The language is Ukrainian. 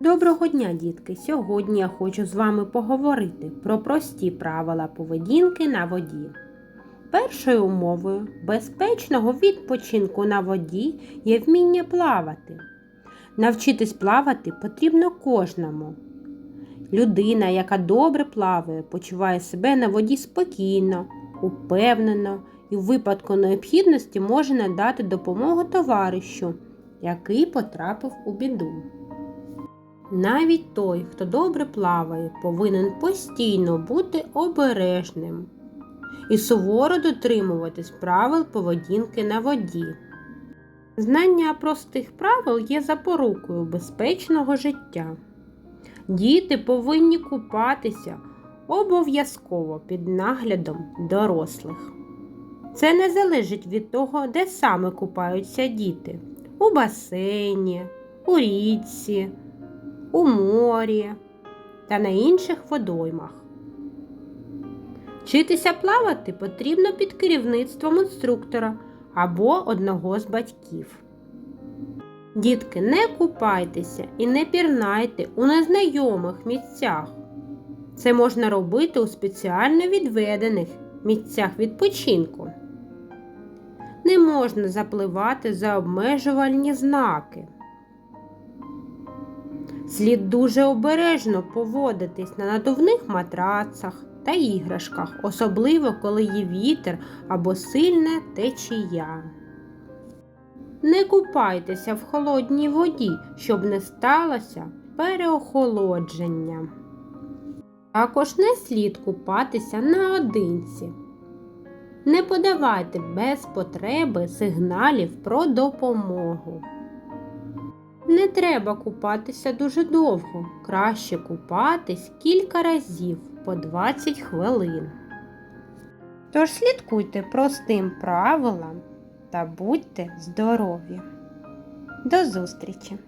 Доброго дня, дітки! Сьогодні я хочу з вами поговорити про прості правила поведінки на воді. Першою умовою безпечного відпочинку на воді є вміння плавати. Навчитись плавати потрібно кожному. Людина, яка добре плаває, почуває себе на воді спокійно, упевнено і в випадку необхідності може надати допомогу товаришу, який потрапив у біду. Навіть той, хто добре плаває, повинен постійно бути обережним і суворо дотримуватись правил поведінки на воді. Знання простих правил є запорукою безпечного життя. Діти повинні купатися обов'язково під наглядом дорослих. Це не залежить від того, де саме купаються діти у басейні, у річці у морі та на інших водоймах. Вчитися плавати потрібно під керівництвом інструктора або одного з батьків. Дітки, не купайтеся і не пірнайте у незнайомих місцях. Це можна робити у спеціально відведених місцях відпочинку. Не можна запливати за обмежувальні знаки. Слід дуже обережно поводитись на надувних матрацах та іграшках, особливо коли є вітер або сильна течія. Не купайтеся в холодній воді, щоб не сталося переохолодження. Також не слід купатися наодинці. Не подавайте без потреби сигналів про допомогу. Не треба купатися дуже довго. Краще купатись кілька разів по 20 хвилин. Тож слідкуйте простим правилам та будьте здорові. До зустрічі!